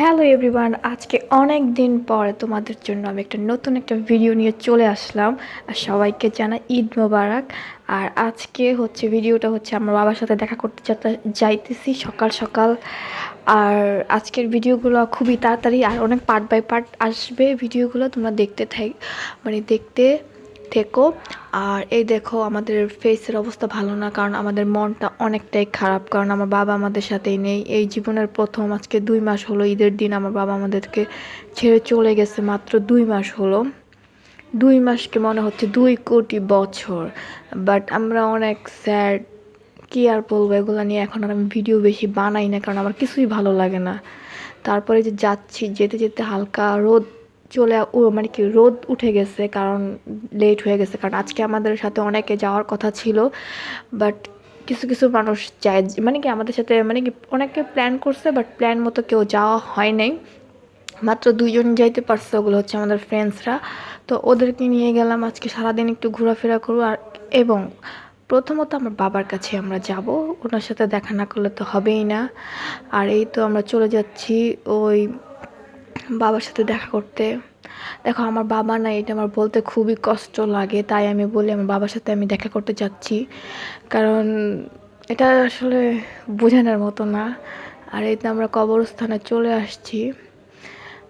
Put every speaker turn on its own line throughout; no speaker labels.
Hello everyone আজকে অনেক দিন পর তোমাদের জন্য আমি একটা নতুন একটা ভিডিও নিয়ে চলে আসলাম। আর সবাইকে জানা ঈদ মোবারক। আর আজকে হচ্ছে ভিডিওটা হচ্ছে আমার বাবার সাথে দেখা করতে যাইতেছি সকাল সকাল। আর আজকের ভিডিওগুলো খুবই তাড়াতাড়ি আর অনেক পার্ট বাই পার্ট আসবে ভিডিওগুলো তোমরা দেখতে থাক মানে দেখতে থেকো। আর এই দেখো, আমাদের ফেসের অবস্থা ভালো না, কারণ আমাদের মনটা অনেকটাই খারাপ, কারণ আমার বাবা আমাদের সাথেই নেই। এই জীবনের প্রথম, আজকে দুই মাস হলো, ঈদের দিন আমার বাবা আমাদেরকে ছেড়ে চলে গেছে মাত্র দুই মাস হলো। দুই মাসকে মনে হচ্ছে দুই কোটি বছর। বাট আমরা অনেক স্যাড কি আর বলব, এগুলো নিয়ে এখন আর আমি ভিডিও বেশি বানাই না, কারণ আমার কিছুই ভালো লাগে না। তারপরে যে যাচ্ছি, যেতে যেতে হালকা রোদ চলে মানে কি রোদ উঠে গেছে, কারণ লেট হয়ে গেছে। কারণ আজকে আমাদের সাথে অনেকে যাওয়ার কথা ছিল বাট কিছু কিছু মানুষ যায় মানে কি আমাদের সাথে মানে কি অনেকে প্ল্যান করছে বাট প্ল্যান মতো কেউ যাওয়া হয় নাই। মাত্র দুইজন যাইতে পারছে, ওগুলো হচ্ছে আমাদের ফ্রেন্ডসরা তো ওদেরকে নিয়ে গেলাম, আজকে সারাদিন একটু ঘোরাফেরা করব, আর এবং প্রথমত আমার বাবার কাছে আমরা যাব, ওনার সাথে দেখা না করলে তো হবেই না। আর এই তো আমরা চলে যাচ্ছি ওই বাবার সাথে দেখা করতে। দেখো, আমার বাবা না এটা আমার বলতে খুবই কষ্ট লাগে, তাই আমি বলি আমার বাবার সাথে আমি দেখা করতে যাচ্ছি। কারণ এটা আসলে বোঝানোর মতো না। আর এই তো আমরা কবরস্থানে চলে আসছি।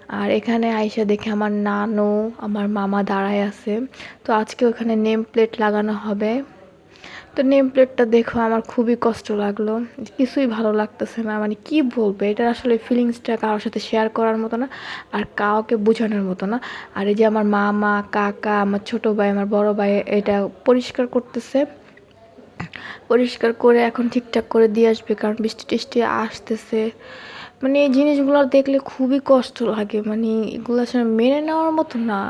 আর এখানে আইসা দেখে আমার নানু, আমার মামা দাঁড়ায় আছে। তো আজকে ওখানে নেম প্লেট লাগানো হবে। তো নেম প্লেটটা দেখো, আমার খুবই কষ্ট লাগল। কিছুই ভালো লাগতেছে না মানে কি বলব, এটা আসলে ফিলিংসটা কারোর সাথে শেয়ার করার মতো না, আর কাউকে বোঝানোর মতো না। আর এই যে আমার মামা, কাকা, আমার ছোট ভাই, আমার বড় ভাই, এটা পরিষ্কার করতেছে। পরিষ্কার করে এখন ঠিকঠাক করে দিয়ে আসবে, কারণ বৃষ্টি টিষ্টি আসতেছে। মানে এই জিনিসগুলো দেখলে খুবই কষ্ট লাগে মানে এগুলো আসলে মেনে নেওয়ার মতো না।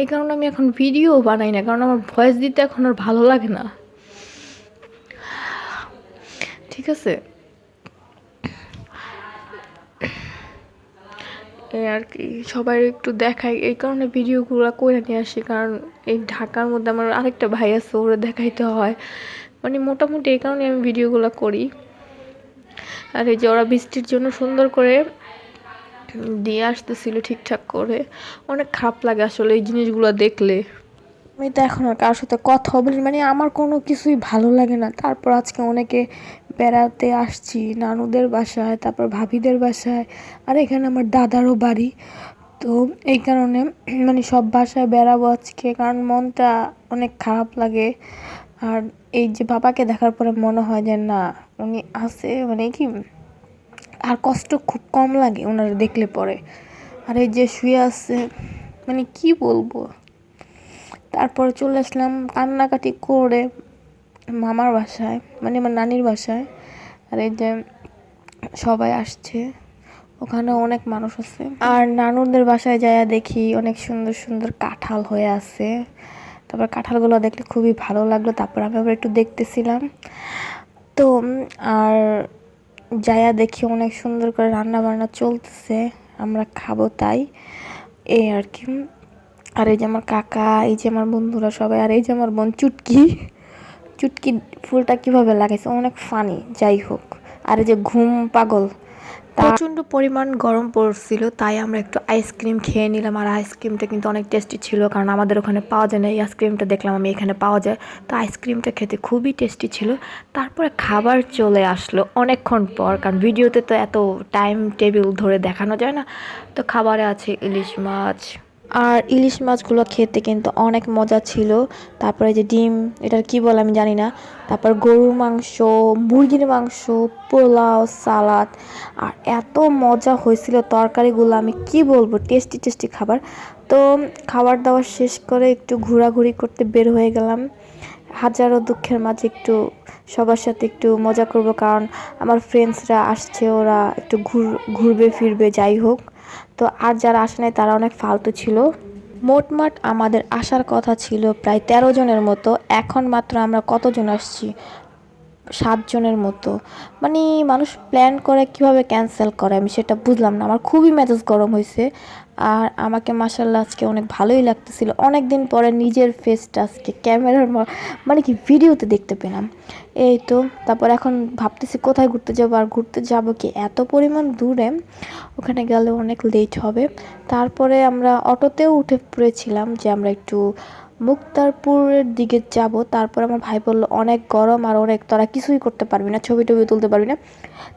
এই কারণে আমি এখন ভিডিও বানাই না, কারণ আমার ভয়েস দিতে এখন আর ভালো লাগে না। ঠিক আছে? আর কি, সবাই একটু দেখাই। এই কারণে ভিডিওগুলো করে নিয়ে আসি, কারণ এই ঢাকার মধ্যে আমার আরেকটা ভাই আছে, ওরা দেখাইতে হয়। মানে মোটামুটি এই কারণে আমি ভিডিওগুলো করি। আর এই যে ওরা বৃষ্টির জন্য সুন্দর করে দিয়ে আসতেছিল ঠিকঠাক করে। অনেক খারাপ লাগে আসলে এই জিনিসগুলো দেখলে। আমি তো এখন কারোর সাথে কথা বলি মানে আমার কোনো কিছুই ভালো লাগে না। তারপর আজকে অনেকে বেড়াতে আসছি, নানুদের বাসায়, তারপর ভাবিদের বাসায়, আর এখানে আমার দাদারও বাড়ি। তো এই কারণে মানে সব বাসায় বেড়াবো আজকে, কারণ মনটা অনেক খারাপ লাগে। আর এই যে বাবাকে দেখার পরে মনে হয় যে না, উনি আছে মানে কি আর কষ্ট খুব কম লাগে ওনারা দেখলে পরে। আর এই যে শুয়ে আছে মানে কি বলব? তারপরে চলে আসলাম কান্নাকাটি করে মামার বাসায় মানে আমার নানির বাসায়। আর এই যে সবাই আসছে, ওখানে অনেক মানুষ আছে। আর নানুদের বাসায় যাইয়া দেখি অনেক সুন্দর সুন্দর কাঁঠাল হয়ে আছে। তারপর কাঁঠালগুলো দেখলে খুবই ভালো লাগল, তারপর আমি আবার একটু দেখতেছিলাম। তো আর যাইয়া দেখি অনেক সুন্দর করে রান্না বান্না চলতেছে, আমরা খাব তাই। এই আর কি। আর এই যে আমার কাকা, এই যে আমার বন্ধুরা সবাই, আর এই যে আমার বোন চুটকি চুটকি ফুলটা কীভাবে লাগাইছে, অনেক ফানি যাই হোক। আর এই যে ঘুম পাগল প্রচণ্ড পরিমাণ গরম পড়ছিল, তাই আমরা একটু আইসক্রিম খেয়ে নিলাম। আর আইসক্রিমটা কিন্তু অনেক টেস্টি ছিল, কারণ আমাদের ওখানে পাওয়া যায় না। এই আইসক্রিমটা দেখলাম আমি এখানে পাওয়া যায়। তো আইসক্রিমটা খেতে খুবই টেস্টি ছিল। তারপরে খাবার চলে আসলো অনেকক্ষণ পর, কারণ ভিডিওতে তো এত টাইম টেবিল ধরে দেখানো যায় না। তো খাবারে আছে ইলিশ মাছ আর ইলিশ মাছগুলো খেতে কিন্তু অনেক মজা ছিল। তারপরে যে ডিম, এটার কি বলে আমি জানি না। তারপর গরুর মাংস, মুরগির মাংস, পোলাও, সালাদ। আর এত মজা হয়েছিল তরকারিগুলো, আমি কি বলব টেস্টি টেস্টি খাবার। তো খাবার দাবার শেষ করে একটু ঘোরাঘুরি করতে বের হয়ে গেলাম। হাজারো দুঃখের মাঝে একটু সবার সাথে একটু মজা করব, কারণ আমার ফ্রেন্ডসরা আসছে, ওরা একটু ঘুর, ঘুরবে, ফিরবে, যাই হোক। তো আর যারা আসে নাই, তারা অনেক ফালতু ছিল। মোটমাট আমাদের আসার কথা ছিল প্রায় তেরো জনের মতো। এখন মাত্র আমরা কতজন আসছি? সাতজনের মতো। মানে মানুষ প্ল্যান করে কীভাবে ক্যান্সেল করে, আমি সেটা বুঝলাম না। আমার খুবই মেজাজ গরম হয়েছে আর আমাকে মাসাল্লাহ আজকে অনেক ভালোই লাগতেছিল। অনেক দিন পরে নিজের ফেসটা আজকে ক্যামেরার মানে কি ভিডিওতে দেখতে পেলাম। এই তো, তারপর এখন ভাবতেছি কোথায় ঘুরতে যাব আর ঘুরতে যাব কি? এত পরিমাণ দূরে, ওখানে গেলে অনেক লেট হবে। তারপরে আমরা অটোতেও উঠে পড়েছিলাম যে আমরা একটু মুক্তারপুরের দিকে যাব। তারপর আমার ভাই বলল, অনেক গরম আর অনেক, তোরা কিছুই করতে পারবি না, ছবি টবি তুলতে পারবি না।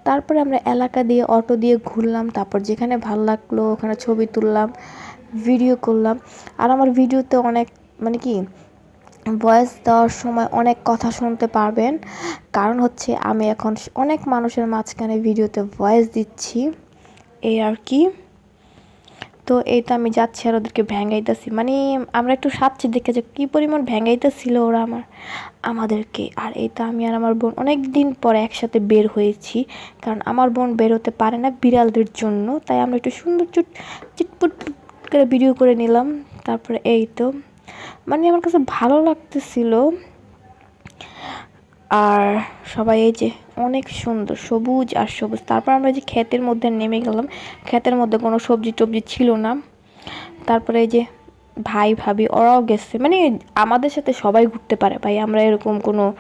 তারপরে আমরা এলাকা দিয়ে, অটো দিয়ে ঘুরলাম। তারপর যেখানে ভালো লাগল, ওখানে ছবি তুললাম ভিডিও করলাম। আর আমার ভিডিওতে অনেক মানে কি ভয়েস দেওয়ার সময় অনেক কথা শুনতে পারবেন। কারণ হচ্ছে আমি এখন অনেক মানুষের মাঝখানে ভিডিওতে ভয়েস দিচ্ছি। এই আর কি। তো এই তো আমি যাচ্ছি আর ওদেরকে ভ্যাঙ্গাইতেছি মানে আমরা একটু সাচ্ছি দেখে যে কী পরিমাণ ভ্যাঙ্গাইতেছিল ওরা আমার, আমাদেরকে। আর এই তো আমি আর আমার বোন অনেক দিন পরে একসাথে বের হয়েছি। কারণ আমার বোন বের হতে পারে না বিড়ালদের জন্য। তাই আমরা একটু সুন্দর চুট চিটপুট করে ভিডিও করে নিলাম। তারপরে এই তো মানে আমার কাছে ভালো লাগতেছিল। আর সবাই এই যে অনেক সুন্দর সবুজ আর সবুজ। তারপর আমরা যে ক্ষেতের মধ্যে নেমে গেলাম। ক্ষেতের মধ্যে কোনো সবজি টবজি ছিল না। তারপরে এই যে ভাই, ভাবি ওরাও গেছে। মানে আমাদের সাথে সবাই ঘুরতে পারে ভাই। আমরা এরকম কোনো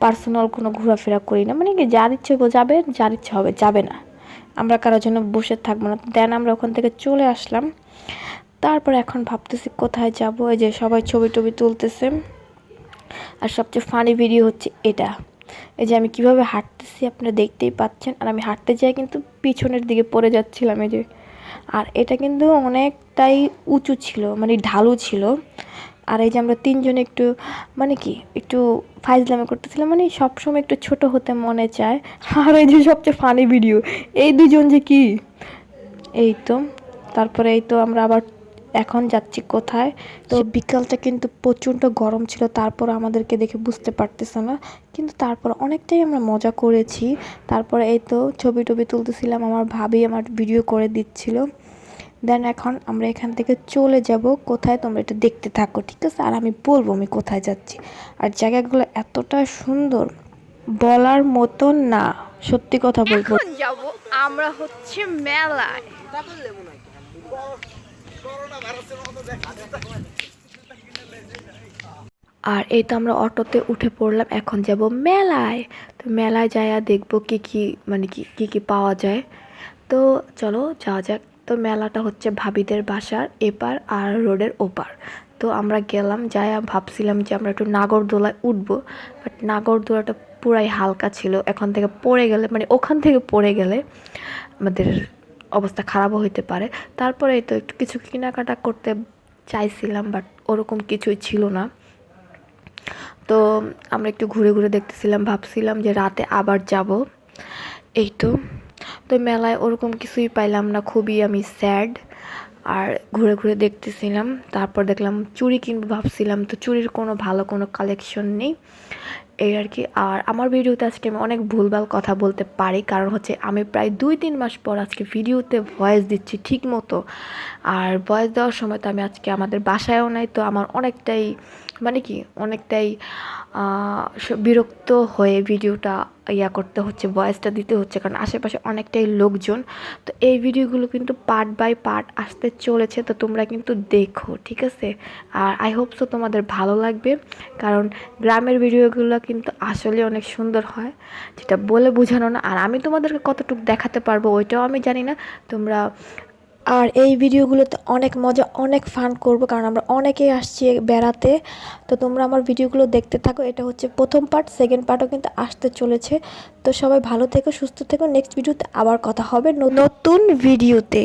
পার্সোনাল কোনো ঘোরাফেরা করি না। মানে কি যার ইচ্ছে যাবে, যার ইচ্ছে হবে যাবে না। আমরা কারোর জন্য বসে থাকব না। দেন আমরা ওখান থেকে চলে আসলাম। তারপর এখন ভাবতেছি কোথায় যাব, এই যে সবাই ছবি টবি তুলতেছে। আর সবচেয়ে ফানি ভিডিও হচ্ছে এটা। এই যে আমি কীভাবে হাঁটতেছি আপনারা দেখতেই পাচ্ছেন, আর আমি হাঁটতে যাই কিন্তু পিছনের দিকে পড়ে যাচ্ছিলাম এই যে। আর এটা কিন্তু অনেকটাই উঁচু ছিল মানে ঢালু ছিল। আর এই যে আমরা তিনজনে একটু মানে কি, একটু ফাইজলামে করতেছিলাম মানে সবসময় একটু ছোট হতে মনে চায়। আর এই যে সবচেয়ে ফানি ভিডিও এই দুজন যে কি? এই তো, তারপরে এই তো আমরা আবার এখন যাচ্ছি কোথায়? তো বিকালটা কিন্তু প্রচণ্ড গরম ছিল তারপর আমাদেরকে দেখে বুঝতে পারতেছে না। কিন্তু তারপর অনেকটাই আমরা মজা করেছি। তারপরে এই তো ছবি টবি তুলতেছিলাম আমার ভাবি আমার ভিডিও করে দিচ্ছিল। দেন এখন আমরা এখান থেকে চলে যাব কোথায় তোমরা এটা দেখতে থাকো ঠিক আছে? আর আমি বলব আমি কোথায় যাচ্ছি। আর জায়গাগুলো এতটা সুন্দর বলার মতন না সত্যি কথা বলব। যাব আমরা হচ্ছে মেলায়। আর এই তো আমরা অটোতে উঠে পড়লাম, এখন যাব মেলায়। তো মেলায় যাইয়া দেখব কি কি মানে কি কি পাওয়া যায়। তো চলো যাওয়া যাক। তো মেলাটা হচ্ছে ভাবিদের বাসার এপার আর রোডের ওপার। তো আমরা গেলাম যাই ভাবছিলাম যে আমরা একটু নাগরদোলায় উঠবো বাট নাগরদোলাটা পুরাই হালকা ছিল। এখন থেকে পড়ে গেলে মানে ওখান থেকে পড়ে গেলে আমাদের অবস্থা খারাপও হইতে পারে। তারপরে তো একটু কিছু কেনাকাটা করতে চাইছিলাম বাট ওরকম কিছুই ছিল না। তো আমরা একটু ঘুরে ঘুরে দেখতেছিলাম, ভাবছিলাম যে রাতে আবার যাব। এই তো। তো মেলায় ওরকম কিছুই পাইলাম না, খুবই আমি স্যাড আর ঘুরে ঘুরে দেখতেছিলাম, তারপর দেখলাম চুড়ি কিনবো ভাবছিলাম, তো চুড়ির কোনো ভালো কোনো কালেকশন নেই। এই আর কি। আর আমার ভিডিওতে আজকে আমি অনেক ভুলভাল কথা বলতে পারি, কারণ হচ্ছে আমি প্রায় দুই তিন মাস পর আজকে ভিডিওতে ভয়েস দিচ্ছি ঠিক মতো আর ভয়েস দেওয়ার সময় তো আমি আজকে আমাদের বাসায়ও নাই, তো আমার অনেকটাই মানে কি, অনেকটাই বিরক্ত হয়ে ভিডিওটা ইয়া করতে হচ্ছে, ভয়েসটা দিতে হচ্ছে, কারণ আশেপাশে অনেকটাই লোকজন। তো এই ভিডিওগুলো কিন্তু পার্ট বাই পার্ট আসতে চলেছে, তো তোমরা কিন্তু দেখো, ঠিক আছে? আর আই হোপ সো তোমাদের ভালো লাগবে, কারণ গ্রামের ভিডিওগুলো কিন্তু আসলে অনেক সুন্দর হয়, যেটা বলে বোঝানো না। আর আমি তোমাদেরকে কতটুকু দেখাতে পারব ওইটাও আমি জানি না, তোমরা আর এই ভিডিওগুলোতে অনেক মজা, অনেক ফান করব, কারণ আমরা অনেকেই আসছি বেড়াতে। তো তোমরা আমার ভিডিওগুলো দেখতে থাকো, এটা হচ্ছে প্রথম পার্ট সেকেন্ড পার্টও কিন্তু আসতে চলেছে। তো সবাই ভালো থেকো, সুস্থ থেকো নেক্সট ভিডিওতে আবার কথা হবে নতুন ভিডিওতে